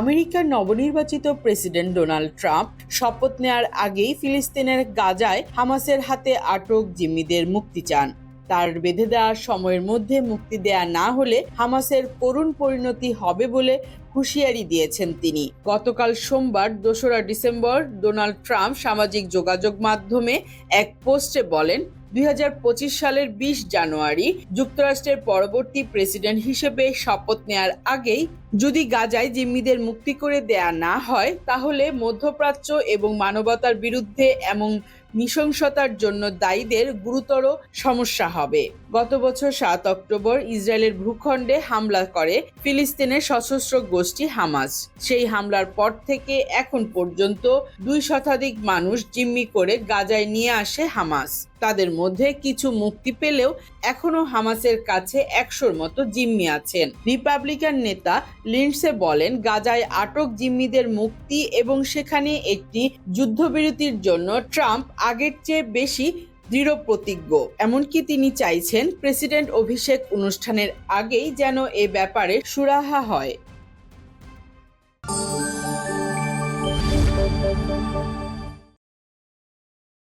আমেরিকার নবনির্বাচিত president Donald Trump শপথ নেয়ার আগেই ফিলিস্তিনের গাজায় হামাসের হাতে আটক জিম্মিদের মুক্তি চান। তার বেঁধে দেওয়ার সময়ের মধ্যে মুক্তি দেয়া না হলে হামাসের করুণ পরিণতি হবে বলে হুঁশিয়ারি দিয়েছেন তিনি। গতকাল সোমবার দোসরা ডিসেম্বর ডোনাল্ড ট্রাম্প সামাজিক যোগাযোগ মাধ্যমে এক পোস্টে বলেন, দুই হাজার পঁচিশ সালের বিশ জানুয়ারি যুক্তরাষ্ট্রের পরবর্তী প্রেসিডেন্ট হিসেবে শপথ নেয়ার আগেই যদি গাজায় জিম্মিদের মুক্তি করে দেয়া না হয়, তাহলে মধ্যপ্রাচ্য এবং মানবতার বিরুদ্ধে এমন নৃশংসতার জন্য দায়ীদের গুরুতর সমস্যা হবে। গত বছর সাত অক্টোবর ইসরায়েলের ভূখণ্ডে হামলা করে ফিলিস্তিনের সশস্ত্র গোষ্ঠী হামাস। সেই হামলার পর থেকে এখন পর্যন্ত দুই শতাধিক মানুষ জিম্মি করে গাজায় নিয়ে আসে হামাস। তাদের মধ্যে কিছু মুক্তি পেলেও এখনও হামাসের কাছে একশোর মতো জিম্মি আছেন। রিপাবলিকান নেতা লিন্ডসে বলেন, গাজায় আটক জিম্মিদের মুক্তি এবং সেখানে একটি যুদ্ধবিরতির জন্য ট্রাম্প আগের চেয়ে বেশি দৃঢ় প্রতিজ্ঞ। এমনকি তিনি চাইছেন, প্রেসিডেন্ট অভিষেক অনুষ্ঠানের আগেই যেন এ ব্যাপারে সুরাহা হয়।